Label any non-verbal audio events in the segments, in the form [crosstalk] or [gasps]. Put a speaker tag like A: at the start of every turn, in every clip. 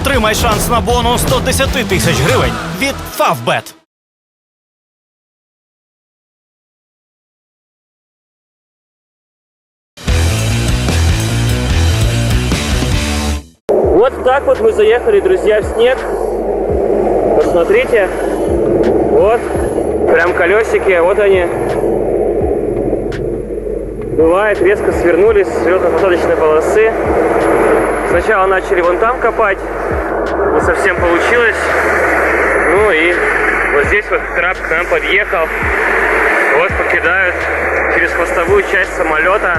A: Отримай шанс на бонус 110 тисяч гривень від Favbet.
B: Вот так вот мы заехали, друзья, в снег. Посмотрите. Вот. Прям колесики, вот они. Бывает, резко свернулись с взлетно-посадочной полосы. Сначала начали вон там копать. Не совсем получилось. Ну и вот здесь вот краб к нам подъехал. Вот покидают через хвостовую часть самолета.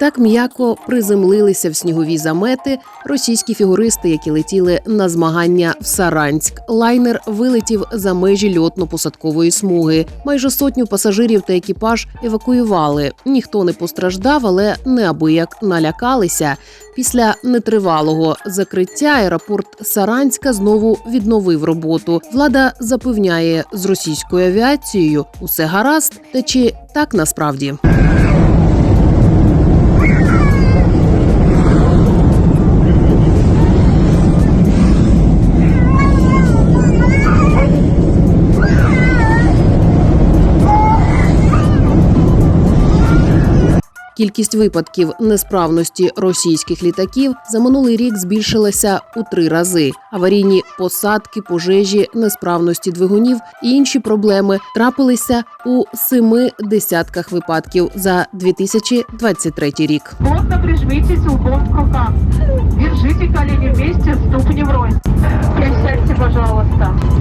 C: Так м'яко приземлилися в снігові замети російські фігуристи, які летіли на змагання в Саранськ. Лайнер вилетів за межі льотно-посадкової смуги. Майже сотню пасажирів та екіпаж евакуювали. Ніхто не постраждав, але неабияк налякалися. Після нетривалого закриття аеропорт Саранська знову відновив роботу. Влада запевняє, з російською авіацією усе гаразд. Та чи так насправді? Кількість випадків несправності російських літаків за минулий рік збільшилася у три рази. Аварійні посадки, пожежі, несправності двигунів і інші проблеми трапилися у семи десятках випадків за 2023 рік.
D: Плотно прижмитесь лбом к рукам. Держите колени вместе, ступни врозь. Присядьте, пожалуйста.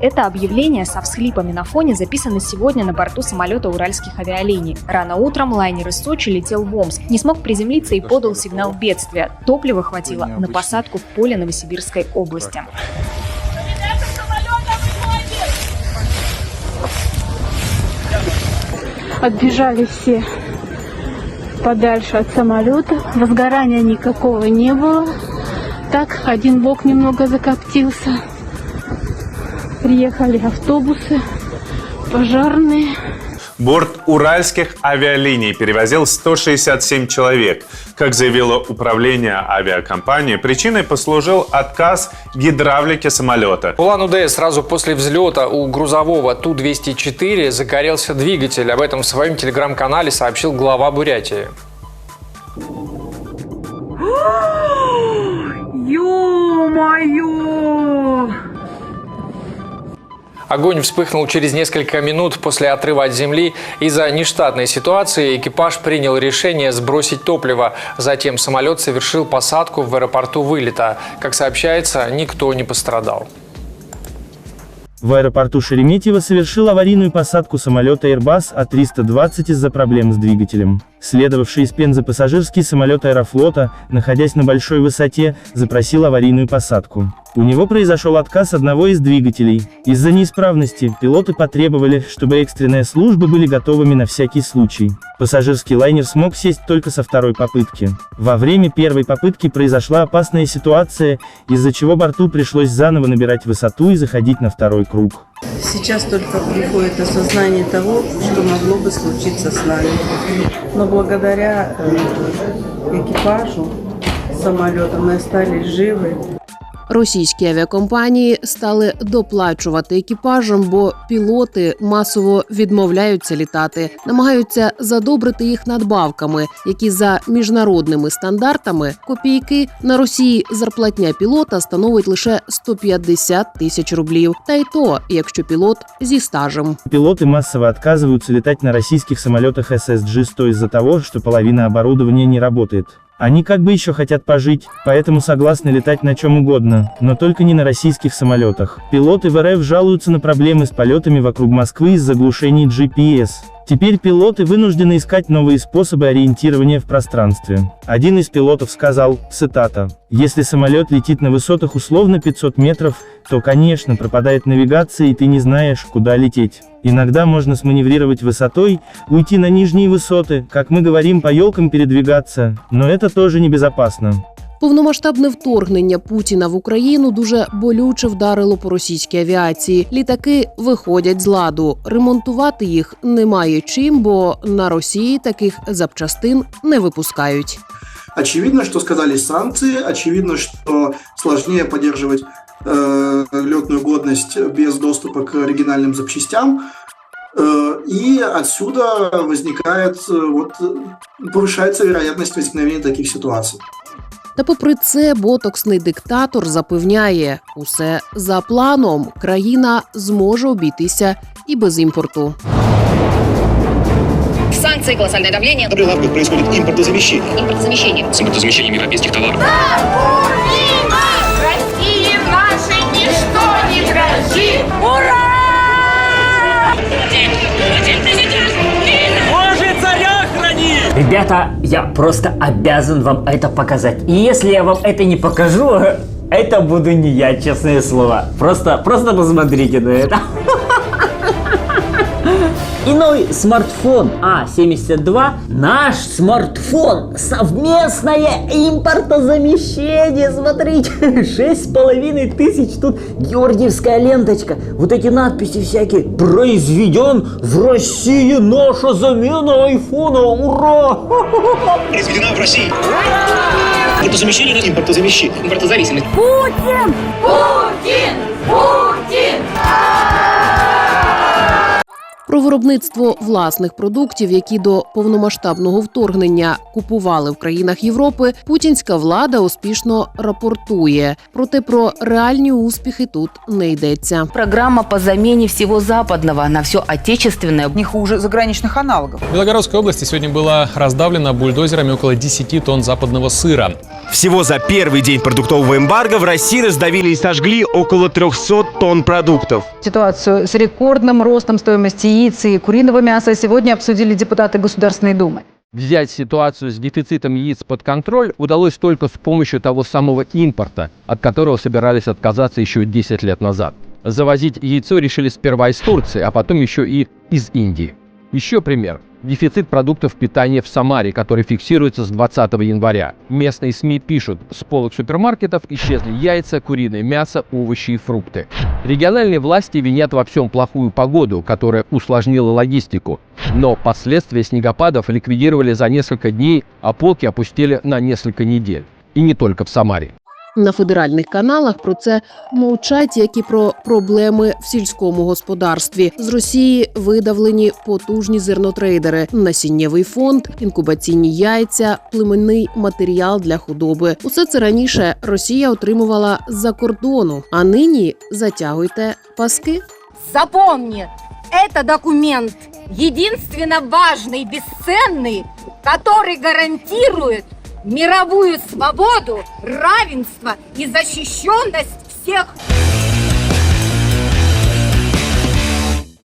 E: Это объявление со всхлипами на фоне записано сегодня на борту самолета уральских авиалиний. Рано утром лайнер из Сочи летел в Омск, не смог приземлиться и подал сигнал бедствия. Топлива хватило на посадку в поле Новосибирской области.
D: Отбежали все подальше от самолета. Возгорания никакого не было. Так, один бок немного закоптился. Приехали автобусы, пожарные.
F: Борт уральских авиалиний перевозил 167 человек. Как заявило управление авиакомпании, причиной послужил отказ гидравлики самолета.
G: Улан-Удэ сразу после взлета у грузового Ту-204 загорелся двигатель. Об этом в своем телеграм-канале сообщил глава Бурятии. [gasps]
D: Ё-моё!
G: Огонь вспыхнул через несколько минут после отрыва от земли. Из-за нештатной ситуации экипаж принял решение сбросить топливо. Затем самолет совершил посадку в аэропорту вылета. Как сообщается, никто не пострадал.
H: В аэропорту Шереметьево совершил аварийную посадку самолета Airbus А320 из-за проблем с двигателем. Следовавший из Пензы пассажирский самолет Аэрофлота, находясь на большой высоте, запросил аварийную посадку. У него произошел отказ одного из двигателей. Из-за неисправности пилоты потребовали, чтобы экстренные службы были готовыми на всякий случай. Пассажирский лайнер смог сесть только со второй попытки. Во время первой попытки произошла опасная ситуация, из-за чего борту пришлось заново набирать высоту и заходить на второй круг.
I: Сейчас только приходит осознание того, что могло бы случиться с нами. Но благодаря э, экипажу самолета мы остались живы.
C: Російські авіакомпанії стали доплачувати екіпажам, бо пілоти масово відмовляються літати, намагаються задобрити їх надбавками, які за міжнародними стандартами копійки на Росії зарплатня пілота становить лише 150 тисяч рублів. Та й то, якщо пілот зі стажем.
H: Пилоты массово отказываются летать на российских самолетах SSG-100 из-за того, что половина оборудования не работает. Они как бы еще хотят пожить, поэтому согласны летать на чем угодно, но только не на российских самолетах. Пилоты в РФ жалуются на проблемы с полетами вокруг Москвы из-за глушений GPS. Теперь пилоты вынуждены искать новые способы ориентирования в пространстве. Один из пилотов сказал, цитата, «Если самолет летит на высотах условно 500 метров, то, конечно, пропадает навигация и ты не знаешь, куда лететь. Иногда можно сманеврировать высотой, уйти на нижние высоты, как мы говорим, по елкам передвигаться, но это тоже небезопасно.
C: Повномасштабне вторгнення Путіна в Україну дуже болюче вдарило по російській авіації. Літаки виходять з ладу. Ремонтувати їх немає чим, бо на Росії таких запчастин не випускають.
J: Очевидно, что сказались санкции, очевидно, что сложнее поддерживать э, летную годность без доступа к оригинальным запчастям. Э, и отсюда возникает, э, вот, э, повышается вероятность возникновения таких ситуаций.
C: Та попри це, ботоксний диктатор запевняє, усе за планом країна зможе обійтися і без імпорту.
K: Санкції колосальне давлення.
L: На прилавках происходит імпортозаміщення.
K: Імпортозаміщення.
L: С импортозамещением європейських товаров.
M: Ребята, я просто обязан вам это показать. И если я вам это не покажу, [laughs] это буду не я, честные слова. Просто, просто посмотрите на это. [laughs] И новый смартфон А72, наш смартфон, совместное импортозамещение, смотрите, [laughs] шесть с половиной тысяч, тут георгиевская ленточка, вот эти надписи всякие, произведен в России наша замена айфона, ура! [laughs]
L: Произведена в России. Импортозамещение на импортозамещение.
K: Импортозависимость.
D: Путин! Путин! Путин!
C: Про виробництво власних продуктів, які до повномасштабного вторгнення купували в країнах Європи, путінська влада успішно рапортує. Проте про реальні успіхи тут не йдеться.
K: Программа по замене всего западного на все отечественное.
N: Не хуже заграничных аналогов.
O: В Белгородской области сегодня было раздавлено бульдозерами около 10 тонн западного сыра.
P: Всего за первый день продуктового эмбарго в России раздавили и сожгли около 300 тонн продуктов.
N: Ситуацию с рекордным ростом стоимости яиц и куриного мяса сегодня обсудили депутаты Государственной Думы.
Q: Взять ситуацию с дефицитом яиц под контроль удалось только с помощью того самого импорта, от которого собирались отказаться еще 10 лет назад. Завозить яйцо решили сперва из Турции, а потом еще и из Индии. Еще пример. Дефицит продуктов питания в Самаре, который фиксируется с 20 января. Местные СМИ пишут, с полок супермаркетов исчезли яйца, куриное мясо, овощи и фрукты. Региональные власти винят во всем плохую погоду, которая усложнила логистику. Но последствия снегопадов ликвидировали за несколько дней, а полки опустили на несколько недель. И не только в Самаре.
C: На федеральних каналах про це мовчать, як і про проблеми в сільському господарстві. З Росії видавлені потужні зернотрейдери, насіннєвий фонд, інкубаційні яйця, племенний матеріал для худоби. Усе це раніше Росія отримувала з-за кордону, а нині затягуйте паски.
D: Запомни, это документ единственно важный, бесценный, который гарантирует мировую свободу, равенство и защищенность всех